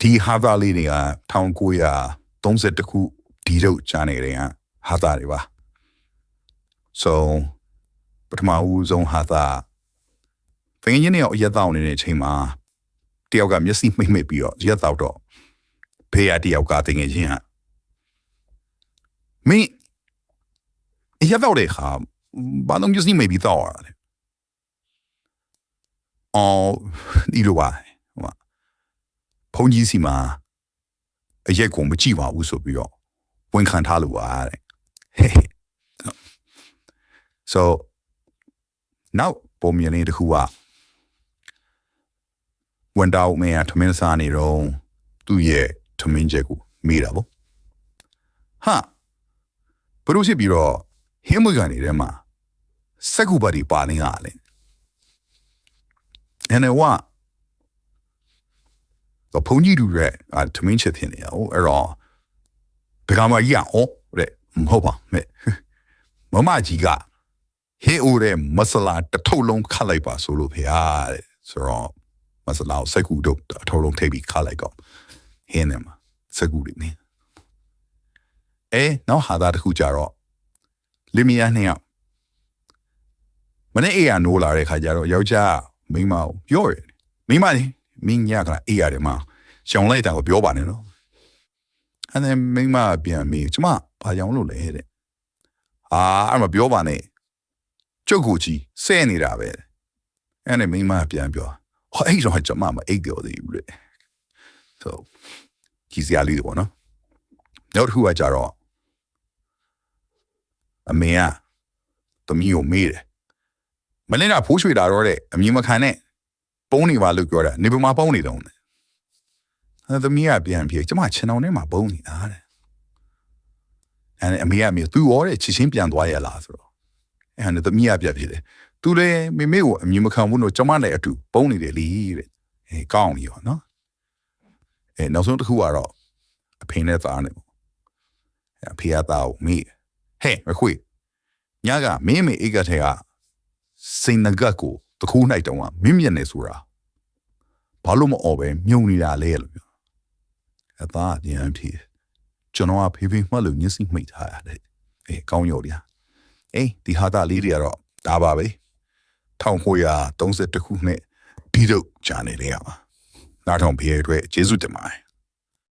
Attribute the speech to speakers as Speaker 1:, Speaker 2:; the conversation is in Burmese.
Speaker 1: ဒီဟာသာလေးတွေက1930ခုဒီတော့ကြာနေတဲ့ဟာသာတွေပါ so ပထမဦးဆုံးဟာသာဖင်ကြီးနေအောင်ရက်တော့နေတဲ့အချိန်မှာတယောက်ကမျက်စိမှိတ်မှိတ်ပြီးတော့ရက်တော့တော့ဖေးရတယောက်ကတင်ငယ်ချင်းဟာမင်းရက်တော့တဲ့ခါဘာလို့မျက်စိမှိတ်ပြီးတော့ရတယ်အော်ဒီလိုပါဟိုမှာ ဖုန်ကြီးစီမှာအရက်ကိုမကြည့်ပါဘူးဆိုပြီးတော့ဝန်ခံထားလို့ပါတဲ့ so နောက်ပုံမြင်လေးတစ်ခုကဝန်တောက်မင်းကထမင်းစားနေတော့သူ့ရဲ့ထမင်းချက်ကိုမိတာပေါ့ဟာဘလို့ဖြစ်ပြီးတော့ဟင်းမွေကနေထဲမှာစက်ကူပါတီပါနေရလေအဲ့ဝါ တော့ဖုန်ကြီးတူရဲ့အာထမင်းချက်ဖြစ်နေရဟိုအဲ့တော့ဘယ်ကမှကြီးအောင်တဲ့မဟုတ်ပါမဲ့မမကြီးကဟေးအိုတဲ့မဆလာတစ်ထုပ်လုံးခတ်လိုက်ပါဆိုလို့ဖေဟာတဲ့ဆိုတော့မဆလာကိုစက်ကူတော့အထုပ်လုံးထိပ်ပြီးခတ်လိုက်တော့ဟင်းနေမှာစက်ကူလေးနေအဲနောက်ဟာသားတစ်ခုကြတော့လီမီယာနှစ်ယောက်မနေ့အေးရနိုးလာတဲ့ခါကျတော့ယောက်ျားမိန်းမကိုပြောရတယ်မိန်းမကြီး မင်းညကအေးရတယ်မှာရှောင်းလိုက်တာကိုပြောပါနဲ့နော်အဲ့ဒါမိန်းမပြန်မေးကျမဘာကြောင့်လို့လဲတဲ့အာအဲ့မှာပြောပါနဲ့ကျုပ်ကိုကြီးဆဲနေတာပဲအဲ့နဲ့မိမပြန်ပြောဟောအဲ့တော့ကျွန်မမအိတ်ပြောသေးဘူးလေ so ကြီးစရာလေးပေါ့နော်နောက်တစ်ခုကကြတော့အမေကသမီးကိုမေးတယ်မလင်းကဖိုးရွှေတာတော့တဲ့အမြင်မခံနဲ့ ပုံးနေပါလို့ပြောတာနေပမာပုံးနေတော့တယ်အဲ့သမီးကပြန်ပြေကျွန်မချင်အောင်ထဲမှာပုံးနေတာတဲ့အဲ့အမေကအမေသူ့ရောတဲ့ချစ်ချင်းပြန်သွားရလားဆိုတော့အဲ့ဒါသမီးရပြဖြစ်တယ်သူလည်းမိမိကိုအမြင်မခံဘူးလို့ကျမနဲ့အတူပုံနေတယ်လीတဲ့အဲကောင်းပြီရောနော်အဲနောက်ဆုံးတစ်ခုကတော့အဖေနဲ့သားနဲ့ပေါ့အဲအဖေကသားကိုမိဟဲ့မခွေညကမင်းမေအိတ်ကထဲကစိန်နဂတ်ကိုတခုနိုင်တုံးကမင်းမြင်နေဆိုတာ ဘာလို့မអော်ပဲမြုံနေတာလဲလို့ပြောအသားအပြန်ဖြစ်ကျွန်တော်ကဖေးဖေးမှတ်လို့ညစီမိတ်ထားရတယ်အဲကောင်းရော်ဗျာအေးဒီဟာတာလေးတွေကတော့ဒါပါပဲ1932ခုနှစ်ပြီးတော့ဂျာနေလေရပါနားထောင်ဖေးရဲ့အတွက်ကျေးဇူးတင်ပါတယ်